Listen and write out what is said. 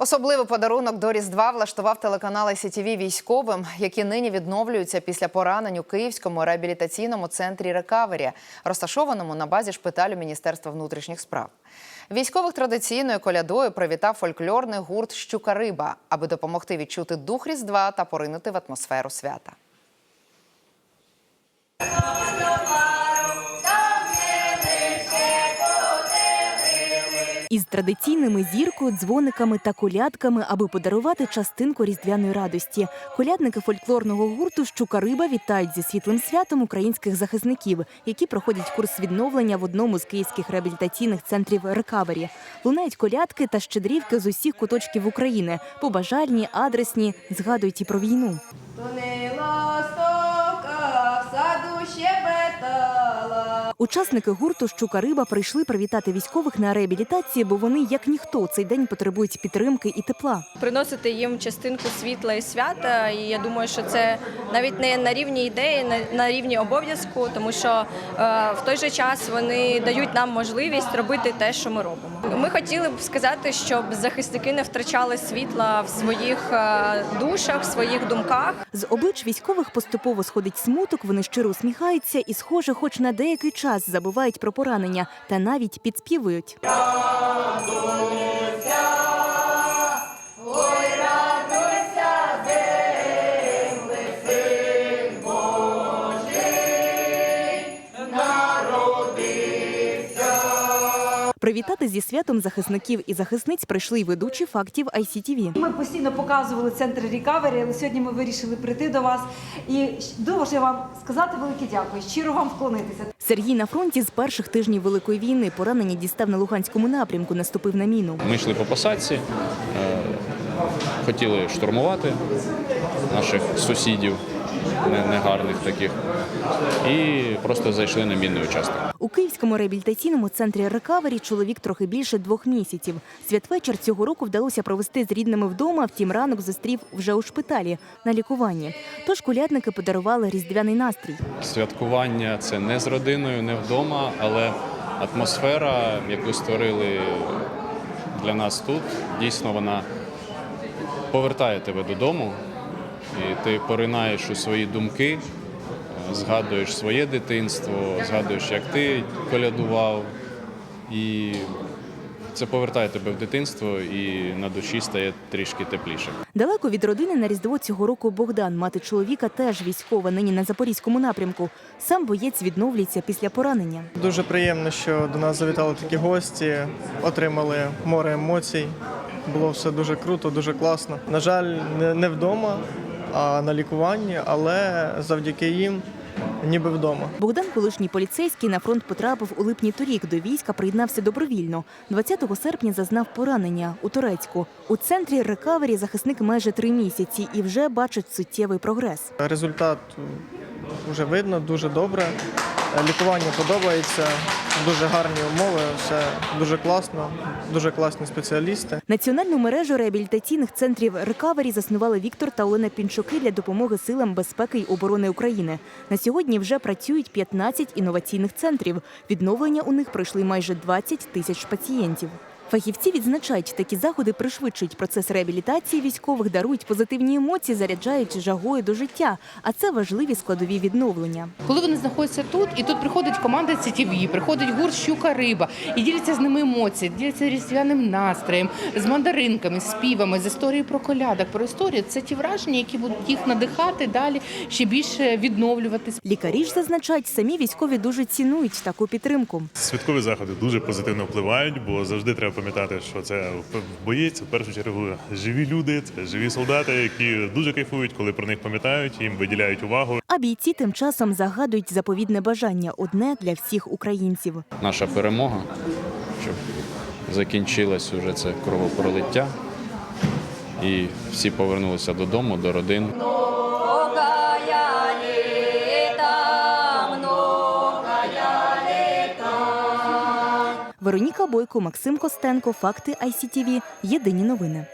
Особливий подарунок до Різдва влаштував телеканал ICTV військовим, які нині відновлюються після поранень у Київському реабілітаційному центрі Рекавері, розташованому на базі шпиталю Міністерства внутрішніх справ. Військових традиційною колядою привітав фольклорний гурт Щука Риба, аби допомогти відчути дух Різдва та поринути в атмосферу свята. Із традиційними зіркою, дзвониками та колядками, аби подарувати частинку різдвяної радості. Колядники фольклорного гурту Щука Риба вітають зі світлим святом українських захисників, які проходять курс відновлення в одному з київських реабілітаційних центрів рекавері. Лунають колядки та щедрівки з усіх куточків України. Побажальні, адресні, згадують і про війну. То не в саду щебетала. Учасники гурту Щука Риба прийшли привітати військових на реабілітації, бо вони, як ніхто, цей день потребують підтримки і тепла. приносити їм частинку світла і свята. І я думаю, що це навіть не на рівні ідеї, на- рівні обов'язку, тому що е, в той же час вони дають нам можливість робити те, що ми робимо. Ми хотіли б сказати, щоб захисники не втрачали світла в своїх е, душах, в своїх думках. З облич військових поступово сходить смуток, вони щиро усміхаються і, схоже, хоч на деякий час забувають про поранення та навіть підспівують. Привітати зі святом захисників і захисниць прийшли й ведучі фактів ICTV. Ми постійно показували центр рікавері, але сьогодні ми вирішили прийти до вас і дуже вам сказати велике дякую, щиро вам вклонитися. Сергій на фронті з перших тижнів великої війни поранені дістав на Луганському напрямку, наступив на міну. Ми йшли по посадці, е, хотіли штурмувати наших сусідів, негарних таких, і просто зайшли на мінний участок. У Київському реабілітаційному центрі рекавері чоловік трохи більше двох місяців. Святвечір цього року вдалося провести з рідними вдома, втім ранок зустрів вже у шпиталі на лікуванні. Тож колядники подарували різдвяний настрій. Святкування це не з родиною, не вдома, але атмосфера, яку створили для нас тут, дійсно вона повертає тебе додому, і ти поринаєш у свої думки, згадуєш своє дитинство, згадуєш, як ти колядував. І це повертає тебе в дитинство і на душі стає трішки тепліше. Далеко від родини на Різдво цього року Богдан, мати чоловіка, теж військова, нині на запорізькому напрямку. Сам боєць відновлюється після поранення. Дуже приємно, що до нас завітали такі гості, отримали море емоцій. Було все дуже круто, дуже класно. На жаль, не, вдома, а на лікуванні, але завдяки їм ніби вдома. Богдан, колишній поліцейський, на фронт потрапив у липні торік. До війська приєднався добровільно. 20 серпня зазнав поранення у Турецьку. У центрі рекавері захисник майже три місяці і вже бачить суттєвий прогрес. Результат вже видно, дуже добре. Лікування подобається, дуже гарні умови, все дуже класно, дуже класні спеціалісти. Національну мережу реабілітаційних центрів рекавері заснували Віктор та Олена Пінчуки для допомоги силам безпеки й оборони України. На сьогодні вже працюють 15 інноваційних центрів. Відновлення у них пройшли майже 20 тисяч пацієнтів. Фахівці відзначають, такі заходи пришвидшують процес реабілітації військових, дарують позитивні емоції, заряджають жагою до життя. А це важливі складові відновлення. Коли вони знаходяться тут, і тут приходить команда CTV, приходить гурт щука риба і діляться з ними емоції, діляться різдвяним настроєм, з мандаринками, співами, з історією про колядок, про історію. Це ті враження, які будуть їх надихати далі ще більше відновлюватись. Лікарі ж зазначають, самі військові дуже цінують таку підтримку. Святкові заходи дуже позитивно впливають, бо завжди треба пам'ятати, що це в бої, в першу чергу живі люди, це живі солдати, які дуже кайфують, коли про них пам'ятають, їм виділяють увагу. А бійці тим часом загадують заповідне бажання одне для всіх українців. Наша перемога, щоб закінчилось уже це кровопролиття, і всі повернулися додому, до родин. Вероніка Бойко, Максим Костенко. Факти ICTV. Єдині новини.